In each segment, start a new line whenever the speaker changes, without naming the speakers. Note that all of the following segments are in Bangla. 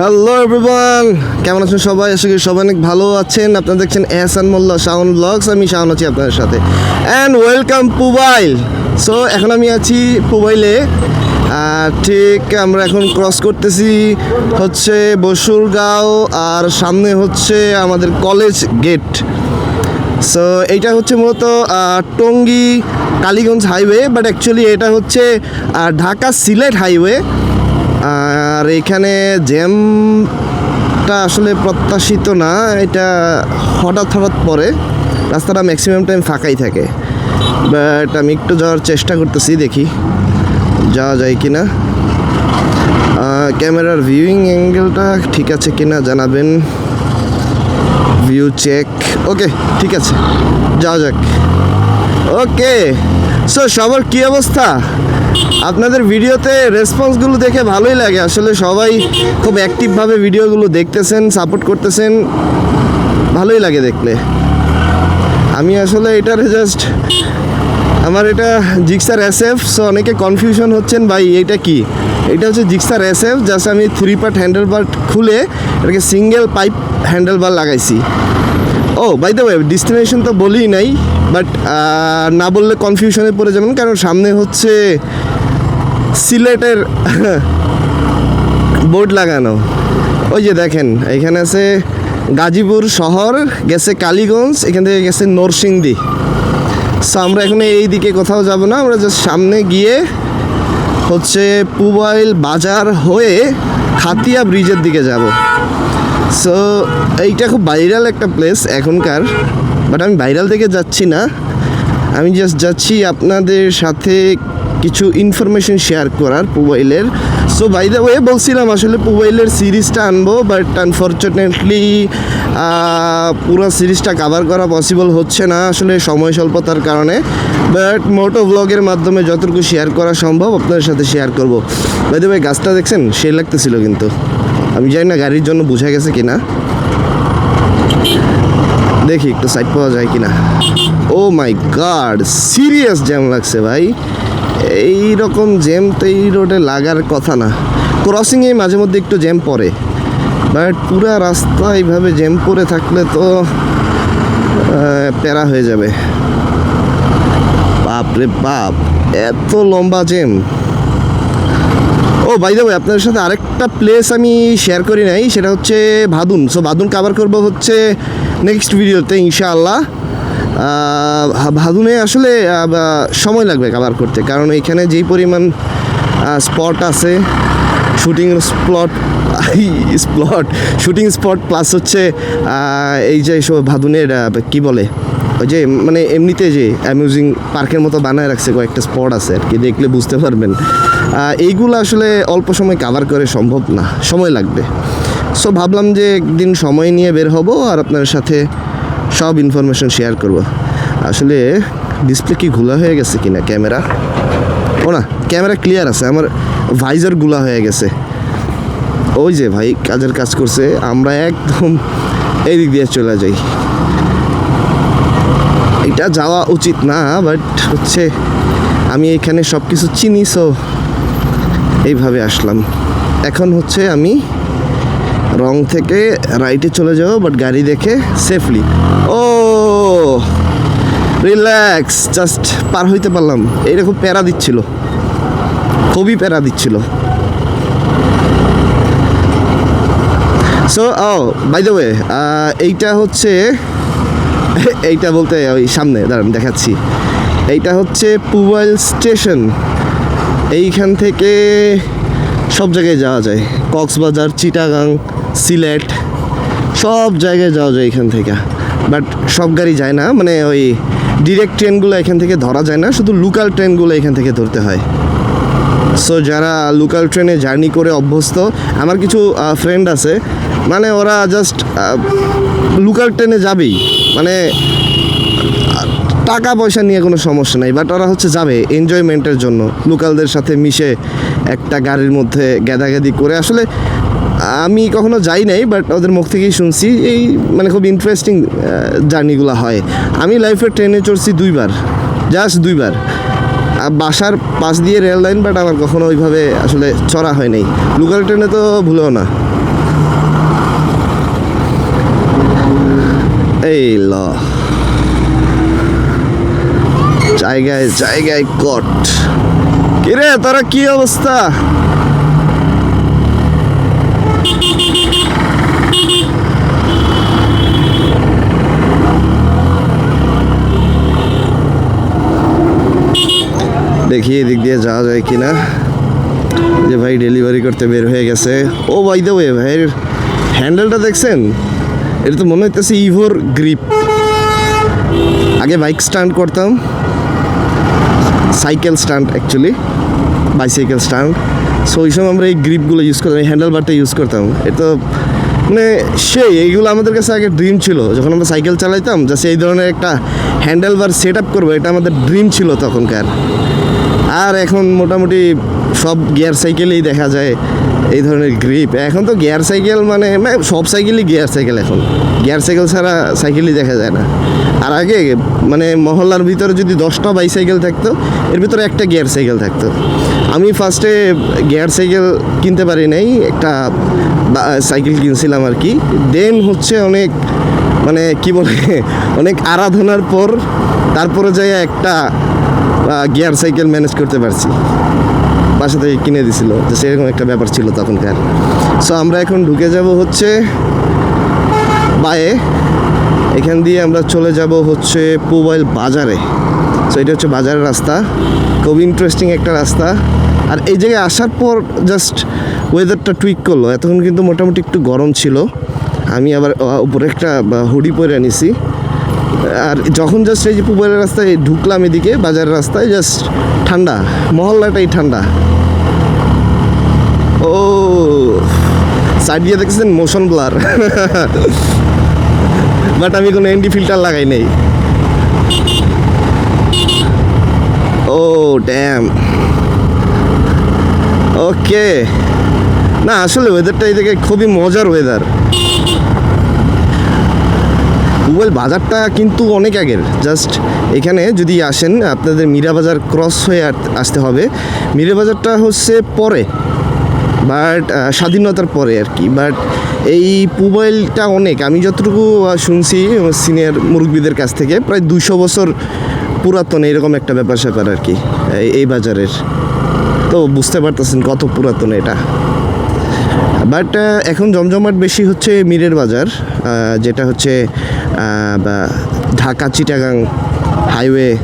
হ্যালো এভরিওয়ান কেমন আছেন সবাই? আশা করি সবাই অনেক ভালো আছেন। আপনারা দেখছেন এহসান মোল্লা শাওন ব্লগস আমি শাওন আছি আপনাদের সাথে। অ্যান্ড ওয়েলকাম পুবাইল সো এখন আমি আছি পুবাইলে। ঠিক আমরা এখন ক্রস করতেছি হচ্ছে বসুরগাঁও আর সামনে হচ্ছে আমাদের কলেজ গেট সো এইটা হচ্ছে মূলত Tongi Kaliganj highway but actually এটা হচ্ছে ঢাকা সিলেট হাইওয়ে আর এখানে জ্যামটা আসলে প্রত্যাশিত না, এটা হঠাৎ হঠাৎ পরে রাস্তাটা ম্যাক্সিমাম টাইম ফাঁকাই থাকে। বাট আমি একটু যাওয়ার চেষ্টা করতেছি, দেখি যাওয়া যায় কি না ক্যামেরার ভিউইং অ্যাঙ্গেলটা ঠিক আছে কি না জানাবেন। ভিউ চেক ওকে ঠিক আছে। যাওয়া যাক। ওকে সো সবার কী অবস্থা? আপনাদের ভিডিওতে রেসপন্সগুলো দেখে ভালোই লাগে। আসলে সবাই খুব অ্যাক্টিভভাবে ভিডিওগুলো দেখতেছেন সাপোর্ট করতেছেন, ভালোই লাগে দেখলে। আমি আসলে এটার জাস্ট আমার এটা জিক্সার এস এফ সো অনেকে কনফিউশন হচ্ছেন, ভাই, এটা কি? এটা হচ্ছে জিক্সার এস এফ জাস্ট আমি থ্রি পার্ট হ্যান্ডেল বার খুলে এটাকে সিঙ্গেল পাইপ হ্যান্ডেল বার লাগাইছি। Oh by the way destination তো বলি নাই বাট না বললে কনফিউশনে পড়ে যাবেন, কারণ সামনে হচ্ছে সিলেটের বোর্ড লাগানো। ওই যে দেখেন, এখানে আছে গাজীপুর শহর, গেছে কালীগঞ্জ, এখান থেকে গেছে নরসিংদী। সো আমরা এখন এই দিকে কোথাও যাব না, আমরা জাস্ট সামনে গিয়ে হচ্ছে পুবাইল বাজার হয়ে খাতিয়া ব্রিজের দিকে যাব। সো এইটা খুব ভাইরাল একটা প্লেস এখনকার বাট আমি ভাইরাল থেকে যাচ্ছি না। আমি জাস্ট যাচ্ছি আপনাদের সাথে কিছু ইনফরমেশন শেয়ার করার পুবাইলের সো বাই দ্য ওয়ে বলছিলাম আসলে পুবাইলের সিরিজটা আনব বাট আনফর্চুনেটলি পুরো সিরিজটা কাভার করা পসিবল হচ্ছে না আসলে সময় স্বল্পতার কারণে। বাট মোটো ব্লগের মাধ্যমে যতটুকু শেয়ার করা সম্ভব, আপনাদের সাথে শেয়ার করব। বাই দ্য ওয়ে গাছটা দেখছেন? সেই লাগতেছিল কিন্তু। আমি জানি না গাড়ির জন্য বোঝা গেছে কিনা। দেখি, একটু সাইড পাওয়া যায় কিনা। Oh my god serious jam লাগছে ভাই। এই রকম জ্যাম তো এই রোডে লাগার কথা না। ক্রসিংয়ে মাঝে মধ্যে একটু জ্যাম পড়ে। বাট পুরা রাস্তা এইভাবে জ্যাম পড়ে থাকলে তো প্যারা হয়ে যাবে। বাপ রে বাপ, এত লম্বা জ্যাম। ও বাই দ্য আপনাদের সাথে আরেকটা প্লেস আমি শেয়ার করি নাই, সেটা হচ্ছে ভাদুন। সো ভাদুন কাভার করব হচ্ছে নেক্সট ভিডিওতে ইনশাআল্লাহ। ভাদুনে আসলে সময় লাগবে কাভার করতে। কারণ এখানে যেই পরিমাণ স্পট আছে shooting spot spot shooting spot plus হচ্ছে এই যে সব ভাদুনের কি বলে, ওই যে মানে এমনিতে যে অ্যামিউজিং পার্কের মতো বানায় রাখছে, কয়েকটা স্পট আছে আর কি, দেখলে বুঝতে পারবেন। এইগুলো আসলে অল্প সময় কাভার করে সম্ভব না, সময় লাগবে। সো ভাবলাম যে একদিন সময় নিয়ে বের হব আর আপনার সাথে সব ইনফরমেশন শেয়ার করব। আসলে ডিসপ্লে কি ঘোলা হয়ে গেছে কিনা ক্যামেরা? ও না, ক্যামেরা ক্লিয়ার আছে, আমার ভাইজারগুলা হয়ে গেছে। ওই যে ভাই কাজের কাজ করছে, আমরা একদম এই দিক দিয়ে চলে যাই। এটা যাওয়া উচিত না বাট হচ্ছে আমি এখানে সব কিছু চিনি সো এইভাবে আসলাম। এখন হচ্ছে আমি রং থেকে রাইটে চলে যাব বাট গাড়ি দেখে সেফলি ও রিল্যাক্স জাস্ট পার হইতে পারলাম। এইটা খুব প্যারা দিচ্ছিল। খুবই প্যারা দিচ্ছিল। So oh by the way এইটা হচ্ছে, এইটা বলতে ওই সামনে, দাঁড়ান, দেখাচ্ছি। এইটা হচ্ছে পুবাইল স্টেশন এইখান থেকে সব জায়গায় যাওয়া যায়। কক্সবাজার, চিটাগাং সিলেট, সব জায়গায় যাওয়া যায় এখান থেকে। বাট সব গাড়ি যায় না মানে ওই ডিরেক্ট ট্রেনগুলো এখান থেকে ধরা যায় না, শুধু লোকাল ট্রেনগুলো এখান থেকে ধরতে হয়। সো যারা লোকাল ট্রেনে জার্নি করে অভ্যস্ত, আমার কিছু ফ্রেন্ড আছে মানে ওরা জাস্ট লোকাল ট্রেনে যাবেই। মানে টাকা পয়সা নিয়ে কোনো সমস্যা নাই বাট ওরা হচ্ছে যাবে এনজয়মেন্টের জন্য। লোকালদের সাথে মিশে একটা গাড়ির মধ্যে গ্যাদাগ্যাদি করে। আসলে আমি কখনো যাই নাই বাট ওদের মুখ থেকেই শুনছি। এই মানে খুব ইন্টারেস্টিং জার্নিগুলো হয়। আমি লাইফে ট্রেনে চড়ছি দুইবার জাস্ট দুইবার। বাসার পাশ দিয়ে রেল লাইন বাট আমার কখনো ওইভাবে আসলে চড়া হয় নাই। লোকাল ট্রেনে তো ভুলেও না। এই ল। জায়গায় জায়গায় কট কিরে, তারা কি অবস্থা? দেখি এদিক দিয়ে যাওয়া যায় কিনা। যে ভাই ডেলিভারি করতে বের হয়ে গেছে। ও বাই দ্য ওয়ে ভাইয়ের হ্যান্ডেলটা দেখছেন? এটা তো মনে হইতেছে ইভোর গ্রিপ আগে বাইক স্টান্ট করতাম। Cycle stunt actually bicycle stunt so ওই সময় আমরা এই গ্রিপগুলো ইউজ করতাম, এই হ্যান্ডেল বারটা ইউজ করতাম এটা মানে সেই, এইগুলো আমাদের কাছে আগে ড্রিম ছিল। যখন আমরা সাইকেল চালাইতাম জাস্ট এই ধরনের একটা হ্যান্ডেল বার সেট আপ করব, এটা আমাদের ড্রিম ছিল তখনকার। আর এখন মোটামুটি সব গিয়ার সাইকেলেই দেখা যায় এই ধরনের গ্রিপ এখন তো গিয়ার সাইকেল মানে মানে সব সাইকেলই গিয়ার সাইকেল এখন। গিয়ার সাইকেল ছাড়া সাইকেলই দেখা যায় না। আর আগে মানে মহল্লার ভিতরে যদি দশটা বাইসাইকেল থাকতো, এর ভিতরে একটা গিয়ার সাইকেল থাকতো। আমি ফার্স্টে গিয়ার সাইকেল কিনতে পারি নাই, একটা সাইকেল কিনছিলাম আর কি। দেন হচ্ছে অনেক মানে কি বলে, অনেক আরাধনার পর, তারপরে যাই একটা গিয়ার সাইকেল ম্যানেজ করতে পারছি। বাসা থেকে কিনে দিছিল। তো সেরকম একটা ব্যাপার ছিল তখনকার। সো আমরা এখন ঢুকে যাব হচ্ছে বায়ে। এখান দিয়ে আমরা চলে যাব হচ্ছে মোবাইল বাজারে। সো এটা হচ্ছে বাজারের রাস্তা। খুব ইন্টারেস্টিং একটা রাস্তা। আর এই জায়গায় আসার পর জাস্ট ওয়েদারটা টুইক করল। এতক্ষণ কিন্তু মোটামুটি একটু গরম ছিল। আমি আবার উপরে একটা হুডি পরে নিছি। আর যখন জাস্ট এই যে পুবাইলের রাস্তায় ঢুকলাম এদিকে, বাজারের রাস্তায় জাস্ট ঠান্ডা, মহল্লাটাই ঠান্ডা। ও সাইড দিয়ে দেখছেন মোশন ব্লার বাট আমি কোনো এনডি ফিল্টার লাগাই নাই। ও ড্যাম ওকে না, আসলে ওয়েদারটা এদিকে খুবই মজার ওয়েদার মোবাইল বাজারটা কিন্তু অনেক আগের। জাস্ট এখানে যদি আসেন, আপনাদের মীরা বাজার ক্রস হয়ে আসতে হবে। মীরা বাজারটা হচ্ছে পরে বাট স্বাধীনতার পরে আর কি। বাট এই মোবাইলটা অনেক। আমি যতটুকু শুনছি সিনিয়র মুরব্বীদের কাছ থেকে, প্রায় দুশো বছর পুরাতন এরকম একটা ব্যাপার স্যাপার আর কি, এই- বাজারের। তো বুঝতে পারতেছেন কত পুরাতন এটা। বাট এখন জমজমাট বেশি হচ্ছে মিরের বাজার যেটা হচ্ছে বা- ঢাকা চিটাগাং হাইওয়ে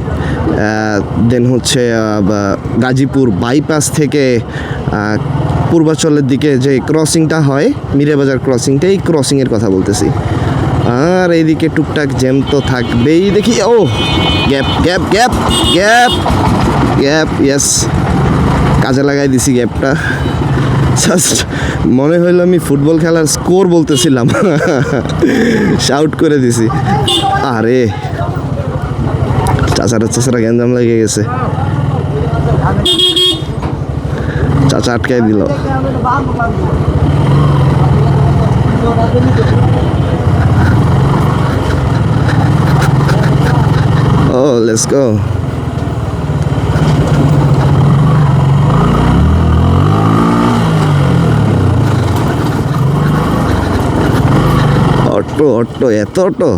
দেন হচ্ছে গাজীপুর বাইপাস থেকে পূর্বাচলের দিকে যে ক্রসিংটা হয় মিরে বাজার ক্রসিংটা এই ক্রসিংয়ের কথা বলতেছি। আর এইদিকে টুকটাক জ্যাম তো থাকবেই। দেখি, ও gap gap gap gap gap yes কাজে লাগাই দিছি গ্যাপটা জাস্ট মনে হইল আমি ফুটবল খেলার স্কোর বলতেছিলাম। শাউট করে দিছি। আরে। চাচারা চাচারা গ্যাঞ্জাম লেগে গেছে। চাচা আটকাই দিল। Oh let's go auto auto, এত অটো?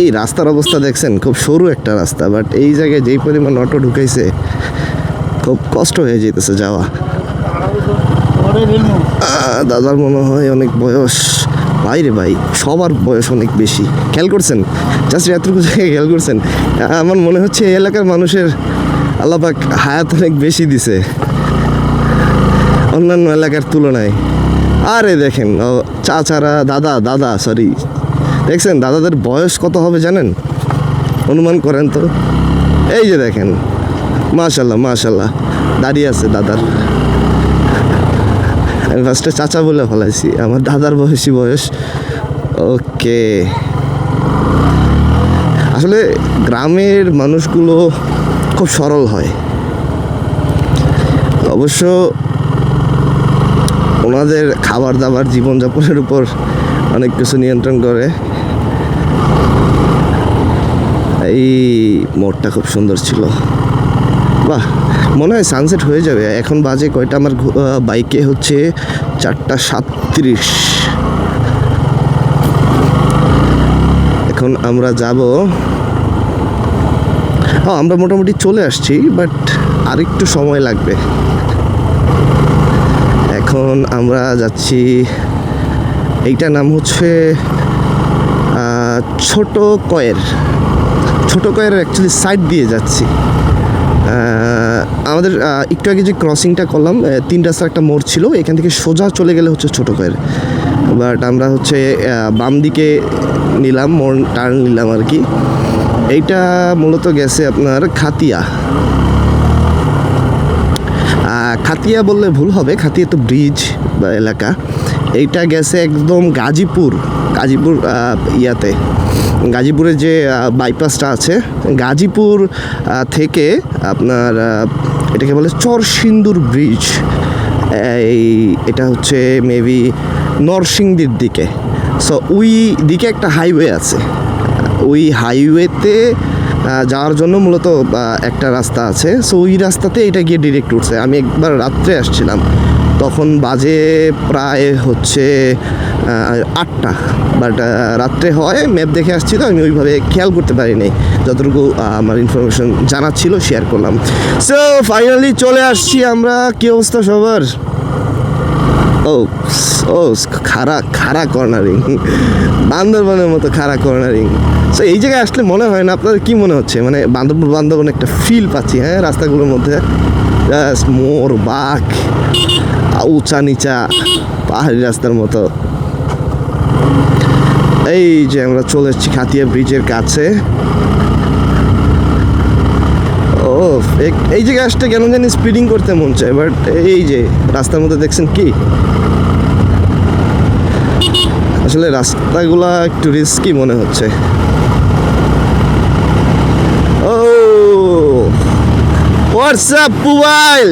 এই রাস্তার অবস্থা দেখছেন, খুব সরু একটা রাস্তা বাট এই জায়গায় যেই পরিমাণ অটো ঢুকাইছে, খুব কষ্ট হয়ে যেতেছে যাওয়া। দাদার মনে হয় অনেক বয়স। ভাই রে ভাই, সবার বয়স অনেক বেশি। খেয়াল করছেন? জাস্ট এতটুকু জায়গায় খেয়াল করছেন? আমার মনে হচ্ছে এই এলাকার মানুষের আল্লাপাক হায়াত অনেক বেশি দিছে। অন্যান্য এলাকার তুলনায়। আরে দেখেন, ও চাচারা, দাদা দাদা সরি দেখছেন, দাদাদের বয়স কত হবে জানেন? অনুমান করেন তো। এই যে দেখেন, মাশাল্লাহ মাশাল্লাহ, দাঁড়িয়ে আছে দাদার। আমি ফার্স্টে চাচা বলে ফেলাইছি, আমার দাদার বয়সী বয়স। ওকে। আসলে গ্রামের মানুষগুলো খুব সরল হয়। অবশ্য ওনাদের খাবার দাবার জীবনযাপনের উপর অনেক কিছু নিয়ন্ত্রণ করে। এই মোড়টা খুব সুন্দর ছিল। বাহ, মনে হয় সানসেট হয়ে যাবে। এখন বাজে কয়টা? আমার বাইকে হচ্ছে চারটা সাতত্রিশ। এখন আমরা যাব। আমরা মোটামুটি চলে আসছি বাট আরেকটু সময় লাগবে। এখন আমরা যাচ্ছি, এইটার নাম হচ্ছে ছোট কয়ের। ছোট কয়ের অ্যাকচুয়ালি সাইড দিয়ে যাচ্ছি। আমাদের একটু আগে যে ক্রসিংটা করলাম তিন রাস্তার একটা মোড় ছিল, এখান থেকে সোজা চলে গেলে হচ্ছে ছোট কয়ের। বাট আমরা হচ্ছে বাম দিকে নিলাম, মোড় টার্ন নিলাম আর কি। এইটা মূলত গেছে আপনার খাতিয়া। খাতিয়া বললে ভুল হবে, খাতিয়া তো ব্রিজ বা এলাকা। এইটা গেছে একদম গাজীপুর গাজীপুর ইয়াতে। গাজীপুরের যে বাইপাসটা আছে, গাজীপুর থেকে আপনার এটাকে বলে চরসিন্দুর ব্রিজ এই, এটা হচ্ছে মেবি নরসিংদীর দিকে। সো ওই দিকে একটা হাইওয়ে আছে। ওই হাইওয়েতে যাওয়ার জন্য মূলত একটা রাস্তা আছে। সো ওই রাস্তাতে এটা গিয়ে ডিরেক্ট উঠছে। আমি একবার রাত্রে আসছিলাম। তখন বাজে প্রায় হচ্ছে আটটা। বাট রাত্রে হয় ম্যাপ দেখে আসছি তো আমি ওইভাবে খেয়াল করতে পারিনি। যতটুকু আমার ইনফরমেশন জানা ছিল শেয়ার করলাম। সো ফাইনালি চলে আসছি আমরা। কি অবস্থা সবার? ও ও খারা খারা কর্নারিং বান্দরবনের মতো খারা কর্নারিং সো এই জায়গায় আসলে মনে হয় না, আপনাদের কি মনে হচ্ছে? মানে বান্দরবন বান্দরবন একটা ফিল পাচ্ছি হ্যাঁ রাস্তাগুলোর মধ্যে? জাস্ট মোর বাঘ, উঁচা নিচা, পাহাড়ি রাস্তার মতো। এই যে আমরা চলে এসেছি খাতিয়া ব্রিজের কাছে। ও এই যে আসতে কেন জানি স্পিডিং করতে মন চায় বাট এই যে রাস্তার মধ্যে দেখছেন কি? আসলে রাস্তাগুলা একটু রিস্কি মনে হচ্ছে। Oh WhatsApp mobile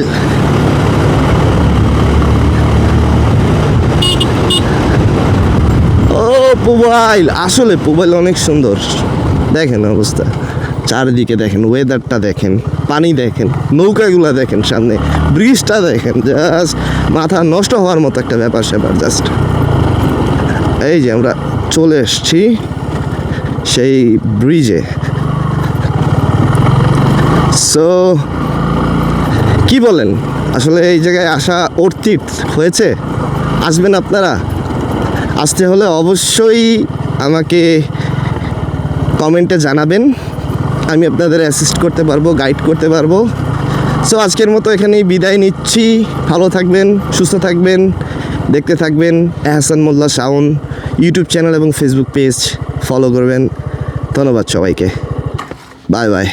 oh mobile আসলে মোবাইল অনেক সুন্দর। দেখেন অবস্থা। চারিদিকে দেখেন ওয়েদারটা দেখেন, পানি দেখেন, নৌকাগুলো দেখেন সামনে ব্রিজটা দেখেন জাস্ট মাথা নষ্ট হওয়ার মতো একটা ব্যাপার স্যাপার জাস্ট এই যে আমরা চলে এসছি সেই ব্রিজে সো কি বলেন? আসলে এই জায়গায় আসা অর্থিত হয়েছে? আসবেন আপনারা? আসতে হলে অবশ্যই আমাকে কমেন্টে জানাবেন। আমি আপনাদের অ্যাসিস্ট করতে পারব গাইড করতে পারব। সো আজকের মতো এখানেই বিদায় নিচ্ছি। ভালো থাকবেন, সুস্থ থাকবেন, দেখতে থাকবেন এহসান মোল্লা শাওন ইউটিউব চ্যানেল এবং ফেসবুক পেজ ফলো করবেন। ধন্যবাদ সবাইকে। Bye bye